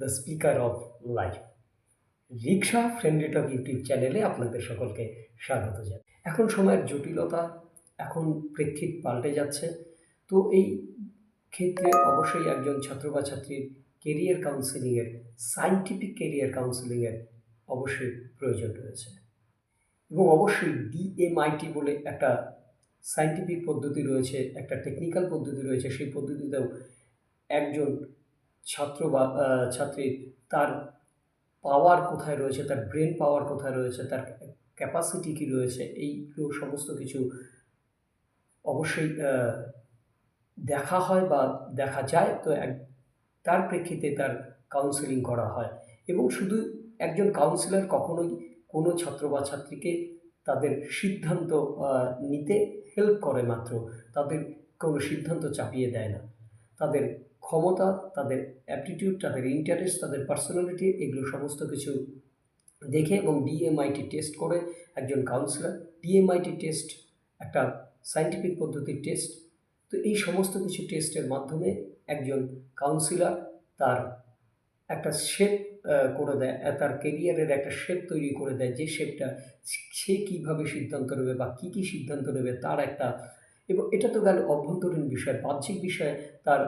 The speaker of life rixa friendly talk YouTube চ্যানেলে আপনাদের সকলকে স্বাগত জানাই। এখন সময়ের জটিলতা, এখন প্রেক্ষিত পাল্টে যাচ্ছে। তো এই ক্ষেত্রে অবশ্যই একজন ছাত্র বা ছাত্রীর কেরিয়ার কাউন্সিলিংয়ের সায়েন্টিফিক কেরিয়ার কাউন্সিলিংয়ের অবশ্যই প্রয়োজন রয়েছে। এবং অবশ্যই ডিএমআইটি বলে একটা সায়েন্টিফিক পদ্ধতি রয়েছে, একটা টেকনিক্যাল পদ্ধতি রয়েছে, সেই পদ্ধতিতেও একজন ছাত্র বা ছাত্রীর তার পাওয়ার কোথায় রয়েছে, তার ব্রেন পাওয়ার কোথায় রয়েছে, তার ক্যাপাসিটি কী রয়েছে এইগুলো সমস্ত কিছু অবশ্যই দেখা হয় বা দেখা যায়। তো এক, তার প্রেক্ষিতে তার কাউন্সেলিং করা হয় এবং শুধু একজন কাউন্সিলর কখনোই কোনো ছাত্র বা ছাত্রীকে তাদের সিদ্ধান্ত নিতে হেল্প করে মাত্র। তাদের কোনো সিদ্ধান্ত চাপিয়ে দেয় না। তাদের ক্ষমতা, তাদের অ্যাপটিটিউড তাদের ইন্টারেস্ট তাদের পার্সোনালিটি এগুলো সমস্ত কিছু দেখে এবং ডিএমআইটি টেস্ট করে একজন কাউন্সিলর ডিএমআইটি টেস্ট একটা সায়েন্টিফিক পদ্ধতির টেস্ট তো এই সমস্ত কিছু টেস্টের মাধ্যমে একজন কাউন্সিলর তার একটা শেপ করে দেয় তার কেরিয়ারের একটা শেপ তৈরি করে দেয়, যে শেপটা সে কীভাবে সিদ্ধান্ত নেবে বা কী কী সিদ্ধান্ত নেবে, তার একটা এবং এটা তো গেল অভ্যন্তরীণ বিষয়, বাহ্যিক বিষয়ে। তার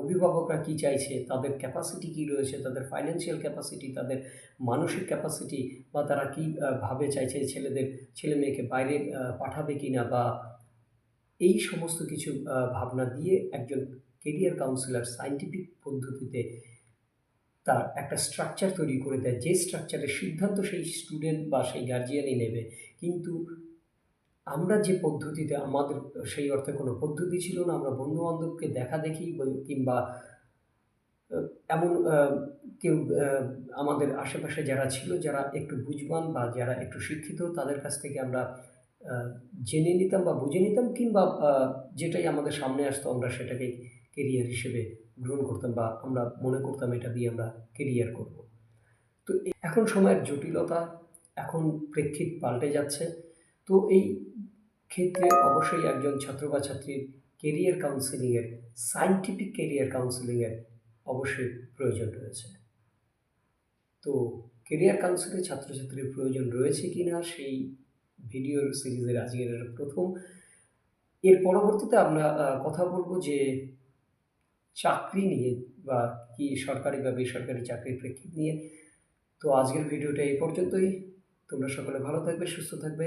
অভিভাবকরা কী চাইছে? তাদের ক্যাপাসিটি কী রয়েছে? তাদের ফাইন্যান্সিয়াল ক্যাপাসিটি তাদের মানসিক ক্যাপাসিটি বা তারা কী ভাবে চাইছে ছেলেদের, ছেলে মেয়েকে বাইরে পাঠাবে কি না বা এই সমস্ত কিছু ভাবনা দিয়ে একজন কেরিয়ার কাউন্সিলর সাইন্টিফিক পদ্ধতিতে তার একটা স্ট্রাকচার তৈরি করে দেয়। যে স্ট্রাকচারের সিদ্ধান্ত সেই স্টুডেন্ট বা সেই গার্জিয়ানই নেবে। কিন্তু আমরা যে পদ্ধতিতে আমাদের, সেই অর্থে কোনো পদ্ধতি ছিল না, আমরা বন্ধু বান্ধবকে দেখা দেখি কিংবা এমন কেউ আমাদের আশেপাশে যারা ছিল, যারা একটু বুঝবান বা যারা একটু শিক্ষিত, তাদের কাছ থেকে আমরা জেনে নিতাম বা বুঝে নিতাম কিংবা যেটাই আমাদের সামনে আসতো, আমরা সেটাকে কেরিয়ার হিসেবে গ্রহণ করতাম বা আমরা মনে করতাম এটা দিয়ে আমরা কেরিয়ার করব। তো এখন সময়ের জটিলতা, এখন প্রেক্ষিত পাল্টে যাচ্ছে। তো এই ক্ষেত্রে অবশ্যই একজন ছাত্র বা ছাত্রীর কেরিয়ার কাউন্সিলিংয়ের সায়েন্টিফিক কেরিয়ার কাউন্সিলিংয়ের অবশ্যই প্রয়োজন রয়েছে। তো কেরিয়ার কাউন্সিলে ছাত্রছাত্রীর প্রয়োজন রয়েছে কি না সেই ভিডিওর সিরিজের আজকের প্রথম। এর পরবর্তীতে আমরা কথা বলব যে চাকরি নিয়ে বা কি সরকারি বা বেসরকারি চাকরির প্রেক্ষিত নিয়ে। তো আজকের ভিডিওটা এই পর্যন্তই। তোমরা সকলে ভালো থাকবে, সুস্থ থাকবে।